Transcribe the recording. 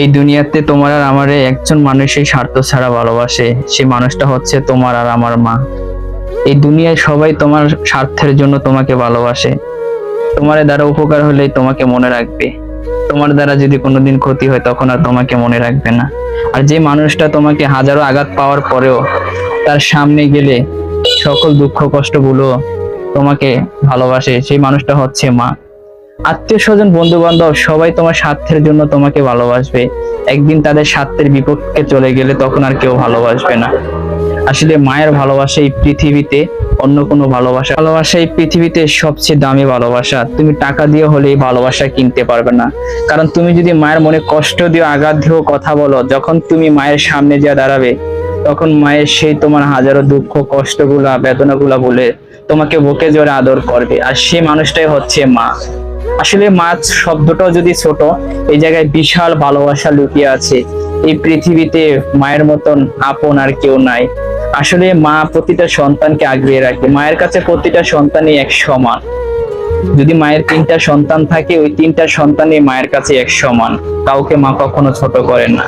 এই দুনিয়াতে তোমার আর আমার একজন মানুষই স্বার্থ ছাড়া ভালোবাসে। সেই মানুষটা হচ্ছে তোমার আর আমার মা। এই দুনিয়ায় সবাই তোমার স্বার্থের জন্য তোমাকে ভালোবাসে। তোমার দ্বারা উপকার হলেই তোমাকে মনে রাখবে। তোমার দ্বারা যদি কোনোদিন ক্ষতি হয়, তখন আর তোমাকে মনে রাখবে না। আর যে মানুষটা তোমাকে হাজারো আঘাত পাওয়ার পরেও তার সামনে গেলে সকল দুঃখ কষ্টগুলো তোমাকে ভালোবাসে, সেই মানুষটা হচ্ছে মা। আত্মীয় স্বজন বন্ধু বান্ধব সবাই তোমার স্বার্থের জন্য তোমাকে ভালোবাসবে। একদিন তাদের স্বার্থের বিপক্ষে চলে গেলে তখন আর কেউ ভালোবাসবে না। আসলে মায়ের ভালোবাসা এই পৃথিবীতে অন্য কোনো ভালোবাসা ভালোবাসা এই পৃথিবীতে সবচেয়ে দামি ভালোবাসা। তুমি টাকা দিয়ে হলে এই ভালোবাসা কিনতে পারবে না। কারণ তুমি যদি মায়ের মনে কষ্ট দিয়ে আঘাত দিও, কথা বলো, যখন তুমি মায়ের সামনে যা দাঁড়াবে, তখন মায়ের সেই তোমার হাজারো দুঃখ, কষ্টগুলা, বেদনাগুলা বলে তোমাকে বুকে জোরে আদর করবে। আর সেই মানুষটাই হচ্ছে মা। আসলে মা শব্দটাও যদি ছোট, এই জায়গায় বিশাল ভালোবাসা লুকিয়ে আছে। এই পৃথিবীতে মায়ের মতন আপন আর কেউ নাই। আসলে মা প্রতিটা সন্তানকে আগলে রাখে। মায়ের কাছে প্রতিটা সন্তানই এক সমান। যদি মায়ের তিনটা সন্তান থাকে, ওই তিনটা সন্তানই মায়ের কাছে এক সমান। কাউকে মা কখনো ছোট করে না।